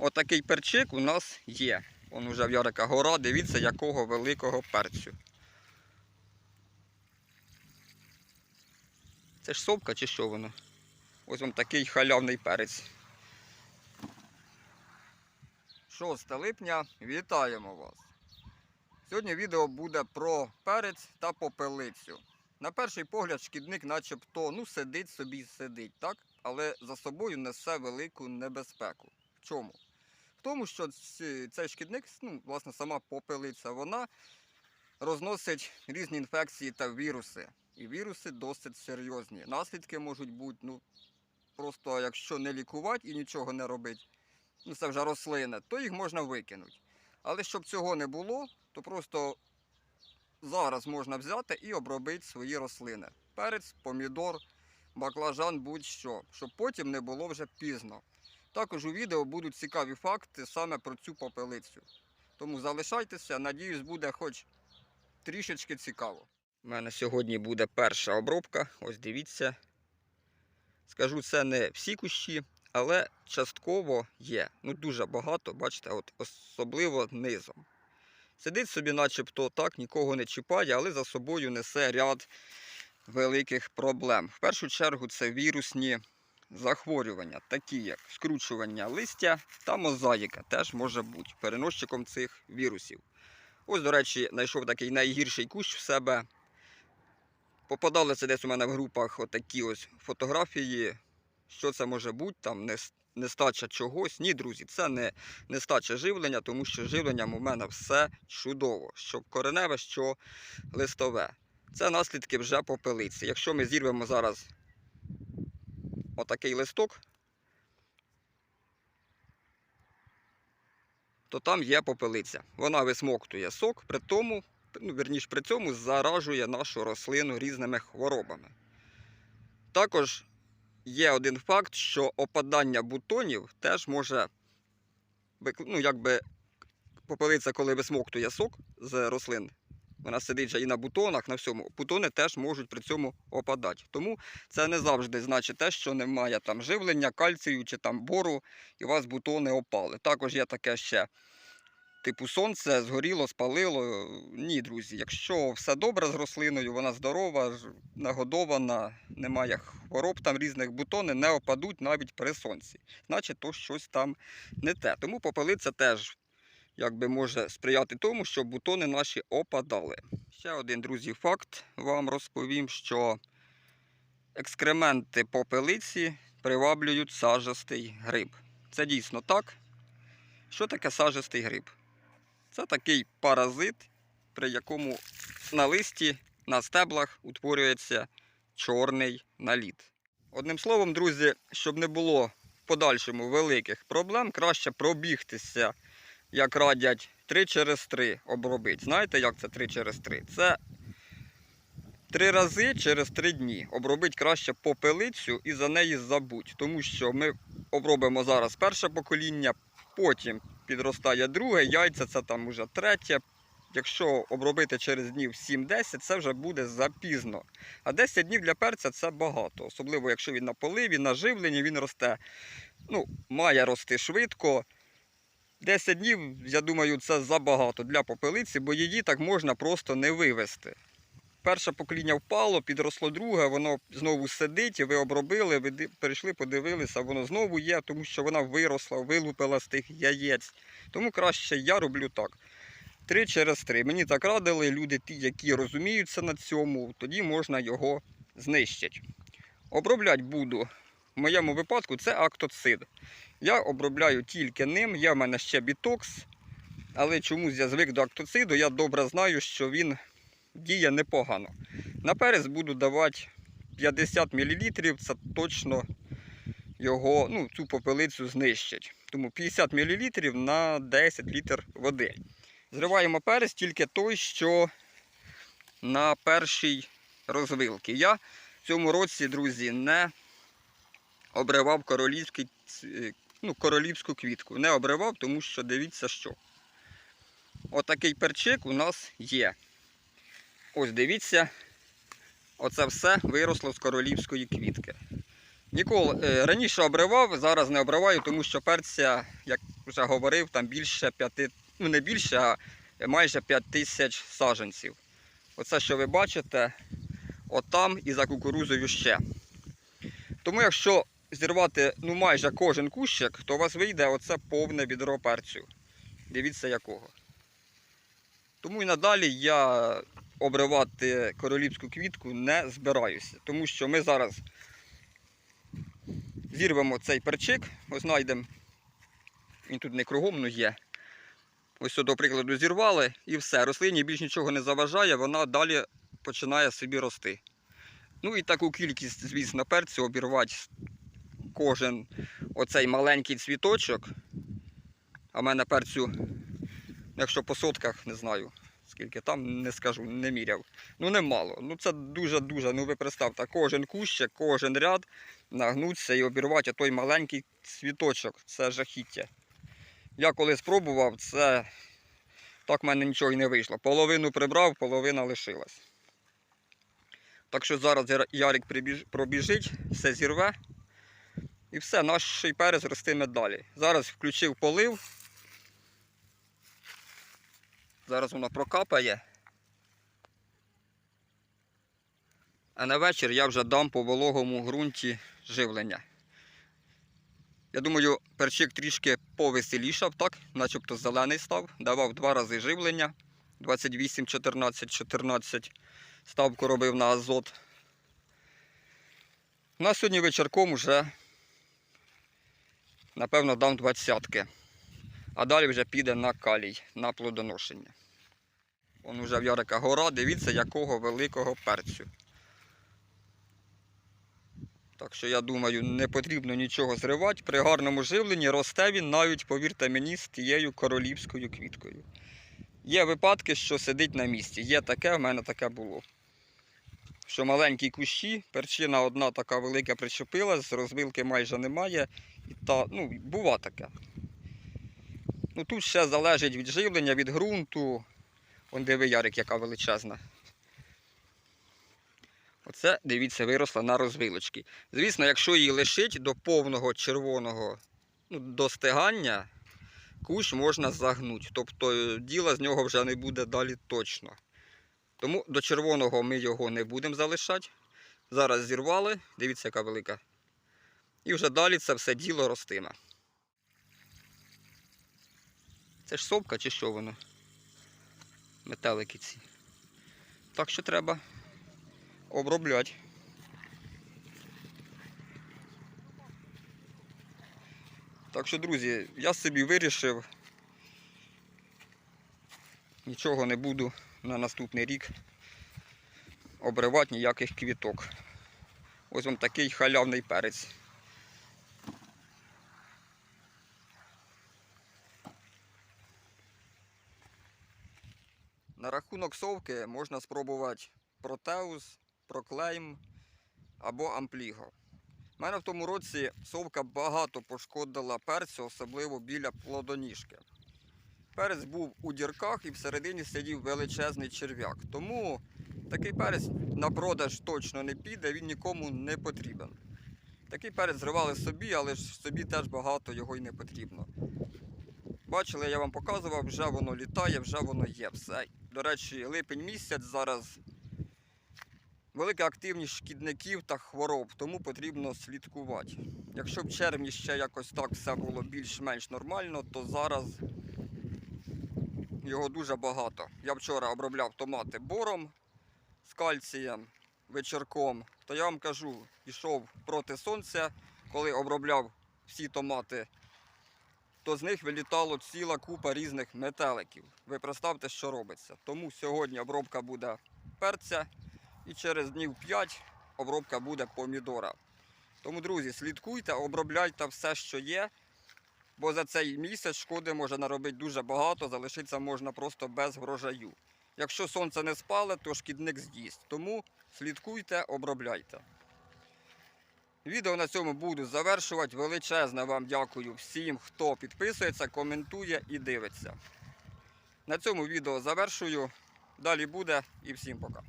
Отакий перчик у нас є. Он уже в Ярика гора, дивіться, якого великого перцю. Це ж сопка чи що воно? Ось вам такий халявний перець. 6 липня вітаємо вас. Сьогодні відео буде про перець та попелицю. На перший погляд шкідник начебто ну, сидить собі сидить, так? але за собою несе велику небезпеку. В чому? Тому, що цей шкідник, ну, власне, сама попелиця, вона розносить різні інфекції та віруси. І віруси досить серйозні. Наслідки можуть бути, ну, просто якщо не лікувати і нічого не робити, ну це вже рослина, то їх можна викинути. Але щоб цього не було, то просто зараз можна взяти і обробити свої рослини. Перець, помідор, баклажан, будь-що, щоб потім не було вже пізно. Також у відео будуть цікаві факти саме про цю попелицю. Тому залишайтеся, надіюсь, буде хоч трішечки цікаво. У мене сьогодні буде перша обробка. Ось дивіться. Скажу, це не всі кущі, але частково є. Ну дуже багато, бачите, от особливо низом. Сидить собі, начебто так, нікого не чіпає, але за собою несе ряд великих проблем. В першу чергу це вірусні захворювання, такі як скручування листя та мозаїка, теж може бути переносчиком цих вірусів. Ось, до речі, знайшов такий найгірший кущ в себе. Попадали це десь у мене в групах отакі ось фотографії. Що це може бути, там нестача чогось. Ні, друзі, це не нестача живлення, тому що живленням у мене все чудово. Що кореневе, що листове. Це наслідки вже попелиці. Якщо ми зірвемо зараз отакий листок, то там є попелиця. Вона висмоктує сок, при тому, ну, верніш, при цьому заражує нашу рослину різними хворобами. Також є один факт, що опадання бутонів теж може, ну, якби попелиця, коли висмоктує сок з рослин, вона сидить вже і на бутонах, на всьому. Бутони теж можуть при цьому опадати. Тому це не завжди значить те, що немає там живлення, кальцію чи там бору, і у вас бутони опали. Також є таке ще. Типу сонце згоріло, спалило. Ні, друзі, якщо все добре з рослиною, вона здорова, нагодована, немає хвороб там різних, бутони не опадуть навіть при сонці. Значить, то щось там не те. Тому попелиця теж якби може сприяти тому, щоб бутони наші опадали. Ще один, друзі, факт вам розповім, що екскременти попелиці приваблюють сажастий гриб. Це дійсно так. Що таке сажастий гриб? Це такий паразит, при якому на листі, на стеблах утворюється чорний наліт. Одним словом, друзі, щоб не було в подальшому великих проблем, краще пробігтися, як радять, 3 через 3 обробити. Знаєте, як це 3 через 3? Це три рази через 3 дні. Обробити краще попелицю і за неї забудь. Тому що ми обробимо зараз перше покоління, потім підростає друге, яйця це там уже третє. Якщо обробити через днів 7-10, це вже буде запізно. А 10 днів для перця це багато. Особливо, якщо він на поливі, на живленні, він росте. Ну, має рости швидко. 10 днів, я думаю, це забагато для попелиці, бо її так можна просто не вивезти. Перше покоління впало, підросло друге, воно знову сидить, ви обробили, ви перейшли, подивилися, воно знову є, тому що вона виросла, вилупила з тих яєць. Тому краще я роблю так. Три через три. Мені так радили люди, ті, які розуміються на цьому, тоді можна його знищити. Обробляти буду. В моєму випадку це актоцид. Я обробляю тільки ним, є в мене ще бітокс, але чомусь я звик до актоциду, я добре знаю, що він діє непогано. На перець буду давати 50 мл, це точно його, ну, цю попелицю знищить. Тому 50 мл на 10 літр води. Зриваємо перець тільки той, що на першій розвилці. Я в цьому році, друзі, не обривав королівський, ну, королівську квітку. Не обривав, тому що дивіться що. Отакий перчик у нас є. Ось дивіться, оце все виросло з королівської квітки. Ніколи е, раніше обривав, зараз не обриваю, тому що перця, як вже говорив, там більше п'яти, ну не більше, а майже 5 тисяч саджанців. Оце, що ви бачите, отам і за кукурузою ще. Тому якщо зірвати ну, майже кожен кущик, то у вас вийде оце повне відро перцю. Дивіться якого. Тому і надалі я обривати королівську квітку не збираюся, тому що ми зараз зірвемо цей перчик, ось знайдемо, він тут не кругом, ну є. Ось до прикладу зірвали і все. Рослині більш нічого не заважає, вона далі починає собі рости. Ну і таку кількість, звісно, перцю обірвати кожен оцей маленький цвіточок. А в мене перцю, якщо по сотках, не знаю, скільки там, не скажу, не міряв. Ну немало. Ну це дуже-дуже. Ну ви представте, кожен кущик, кожен ряд нагнуться і обірвати той маленький цвіточок. Це жахіття. Я коли спробував, це так в мене нічого і не вийшло. Половину прибрав, половина лишилась. Так що зараз Ярик пробіжить, все зірве. І все, наш перець ростиме далі. Зараз включив полив. Зараз воно прокапає. А на вечір я вже дам по вологому ґрунті живлення. Я думаю, перчик трішки повеселішав, так, начебто зелений став. Давав два рази живлення. 28, 14, 14. Ставку робив на азот. На сьогодні вечірком вже, напевно, дам двадцятки. А далі вже піде на калій, на плодоношення. Вон уже в Ярика гора, дивіться, якого великого перцю. Так що я думаю, не потрібно нічого зривати. При гарному живленні росте він навіть, повірте мені, з тією королівською квіткою. Є випадки, що сидить на місці. Є таке, в мене таке було. Що маленькі кущі, перчина одна така велика причепилась, розвилки майже немає. І та, ну, бува таке. Ну, тут ще залежить від живлення, від ґрунту. Вон диви ярик, яка величезна. Оце, дивіться, виросла на розвилочки. Звісно, якщо її лишить до повного червоного ну, достигання, кущ можна загнути. Тобто е, діла з нього вже не буде далі точно. Тому до червоного ми його не будемо залишати. Зараз зірвали, дивіться, яка велика. І вже далі це все діло ростиме. Це ж совка чи що воно? Метелики ці. Так що треба обробляти. Так що, друзі, я собі вирішив, нічого не буду на наступний рік обривати ніяких квіток. Ось вам такий халявний перець. На рахунок совки можна спробувати протеус, проклейм або ампліго. У мене в тому році совка багато пошкодила перцю, особливо біля плодоніжки. Перець був у дірках і всередині сидів величезний черв'як. Тому такий перець на продаж точно не піде, він нікому не потрібен. Такий перець зривали собі, але ж собі теж багато його й не потрібно. Бачили, я вам показував, вже воно літає, вже воно є. Все. До речі, липень місяць зараз велика активність шкідників та хвороб, тому потрібно слідкувати. Якщо в червні ще якось так все було більш-менш нормально, то зараз його дуже багато. Я вчора обробляв томати бором з кальцієм, вечірком, то я вам кажу, йшов проти сонця, коли обробляв всі томати, то з них вилітало ціла купа різних метеликів. Ви представте, що робиться. Тому сьогодні обробка буде перця і через днів 5 обробка буде помідора. Тому, друзі, слідкуйте, обробляйте все, що є, бо за цей місяць шкоди може наробити дуже багато, залишитися можна просто без врожаю. Якщо сонце не спале, то шкідник з'їсть. Тому слідкуйте, обробляйте. Відео на цьому буду завершувати. Величезне вам дякую всім, хто підписується, коментує і дивиться. На цьому відео завершую. Далі буде і всім пока.